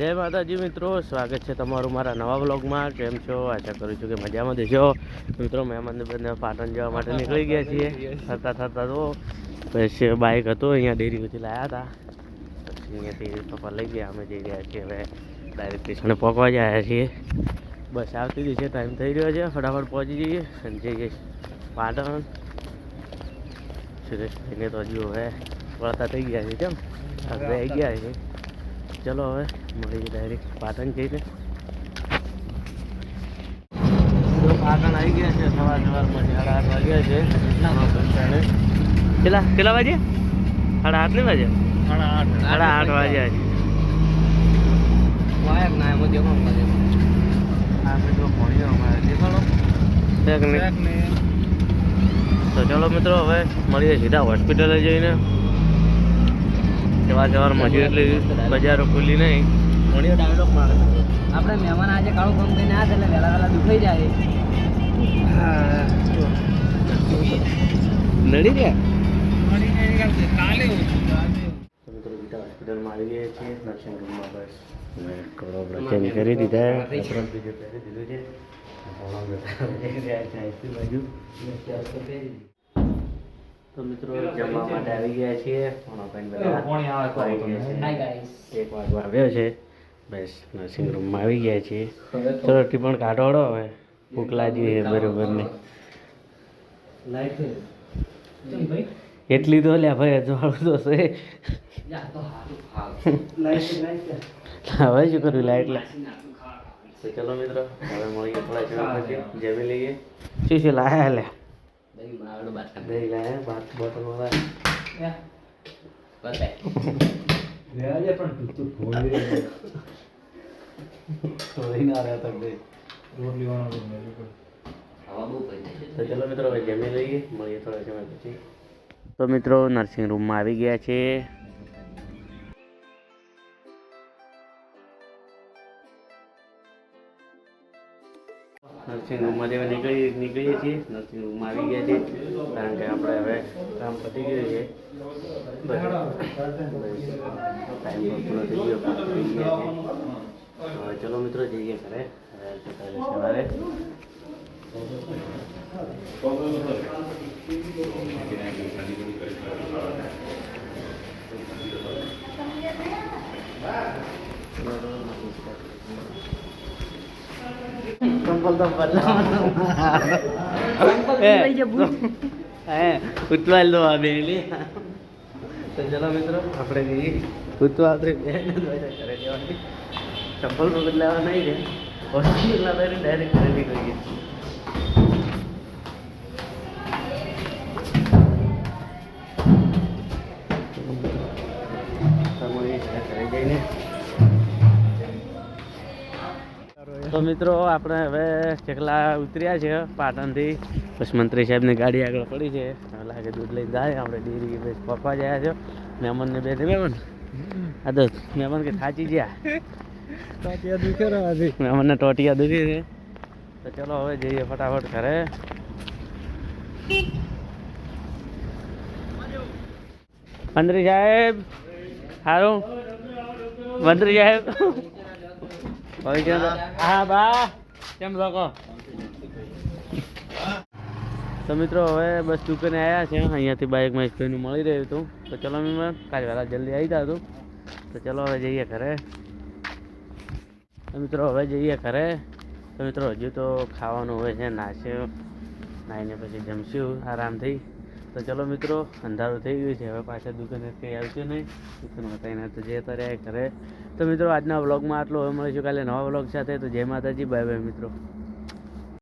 જય માતાજી મિત્રો, સ્વાગત છે તમારું મારા નવા બ્લોગમાં કેમ છો? આશા કરું છું કે મજામાં દેશો મિત્રો મહેમાનને બંને પાટણ જવા માટે નીકળી ગયા છીએ. થતા થતા તો પછી બાઇક હતો, અહીંયા ડેરીમાંથી લાવ્યા હતા. પછી અહીંયાથી પપ્પા લઈ ગયા, અમે જઈ રહ્યા છીએ હવે ડાયરેક્ટ સ્ટેશને પહોંચવા જયા છીએ. બસ આવતી હતી છે ટાઈમ થઈ રહ્યો છે. ફટાફટ પહોંચી જઈએ. અને જઈએ પાટણ. સુરેશભાઈને તો હજુ હવે વળતા થઈ ગયા છે, કેમ? આવી ગયા છે. ચલો હવે મળી ડાયરેક્ટ પાટણ જઈને. પાટણ આવી ગયા છે સવાર સવારમાં સાડા આઠ વાગ્યા છે કેટલા કેટલા વાગે? સાડા આઠ ને વાગે? સાડા આઠ સાડા આઠ વાગ્યા છે. આ તો ભણ્યો અમારે દેખાડો ને તો ચલો મિત્રો હવે મળીએ સીધા હોસ્પિટલે જઈને. સવાર સવાર હજુ એટલી બજારો ખુલી નહીં. ઘણી ડાયલોગ મારે આપણે મહેમાન આજે કાળું કામ કરીને આવ્યા એટલે વહેલા વહેલા દુખાઈ જાય. નડી ગયા? તો મિત્રો ગીતા હોસ્પિટલમાં આવી ગયા છીએ નર્સિંગ રૂમમાં બસ મેં કપડાં ચેન્જ કરી દીધા કપડાં બીજું પહેરી છે બાજુ તો મિત્રો જમવા માટે આવી ગયા છીએ. બધા. આવી ગયા છે. એક વાગવા આવ્યો છે. બસ નર્સિંગ રૂમમાં આવી ગયા છીએ. ચલો ટીપણ કાઢવાડો હવે. ભૂખ લાગી છે બરોબર ને એટલી તો લ્યા ભાઈ અજવાળું તો છે. હવે શું કર્યું લાઈટ લા. ચલો મિત્રો હવે મળીએ થોડા જમી લઈએ. શું શું લાયા લ્યા? દહીં બનાવેલું બાટલા દહીં લાયા ભાત બોટલ વાળા થોડી ના રહેતા બે હવા બહુ પડી તો ચલો મિત્રો હવે જમી લઈએ મળીએ થોડા સમય પછી તો મિત્રો નર્સિંગ રૂમમાં આવી ગયા છે નર્સિંગ રૂમમાં જેવા નીકળી નીકળીએ છીએ. નર્સિંગ રૂમમાં આવી ગયા છીએ કારણ કે આપણે હવે કામ પતી ગયું છે. ટાઈમ પૂરો થઈ ગયો હવે ચલો મિત્રો, જઈએ ઘરે. સવારે. આવતીકાલે સંપલ તો હે ઉતવાલ દો આ બેલી તો ચલો મિત્રો આપણે જઈએ. ઘરે જવાની. ચંપલ તો બદલાવા નહીં રે હોસ્પિટલ ડાયરેક્ટ ખરીદી નીકળીએ તો મિત્રો આપણે હવે ચકલા ઉતર્યા છે પાટણથી. બસ મંત્રી સાહેબની ગાડી આગળ પડી છે. લાગે દૂધ લઈને જાય. આપણે ડેરી પપ્પા જયા છે. મહેમાનને બે મહેમાન? આ તો મહેમાન કે થાચી ગયા? મહેમાનને ટોટિયા દુખી છે. તો ચલો હવે જઈએ ફટાફટ ઘરે. મંત્રી સાહેબ સારું મંત્રી સાહેબ? પવિત્ર હા બા. કેમ લોકો તો મિત્રો હવે બસ દુકાને આવ્યા છે. અહીંયાથી બાઇકમાં સ્પેનું મળી રહ્યું હતું. તો ચલો મેં કાલે વહેલા જલ્દી આવી જતા હતું તો ચલો હવે જઈએ ઘરે. તો મિત્રો હવે જઈએ ઘરે. તો મિત્રો હજુ તો ખાવાનું હોય છે નાસ્યું. નાહીને પછી જમશું આરામથી. તો ચલો મિત્રો, અંધારું થઈ ગયું છે. હવે પાછા દુકાને કંઈ આવશે નહીં. દુકાન બતાવીને તો જતા રહ્યા ઘરે. તો મિત્રો, આજના વ્લોગમાં આટલું. હવે મળીશું કાલે નવા વ્લોગ સાથે. તો જય માતાજી. બાય બાય મિત્રો.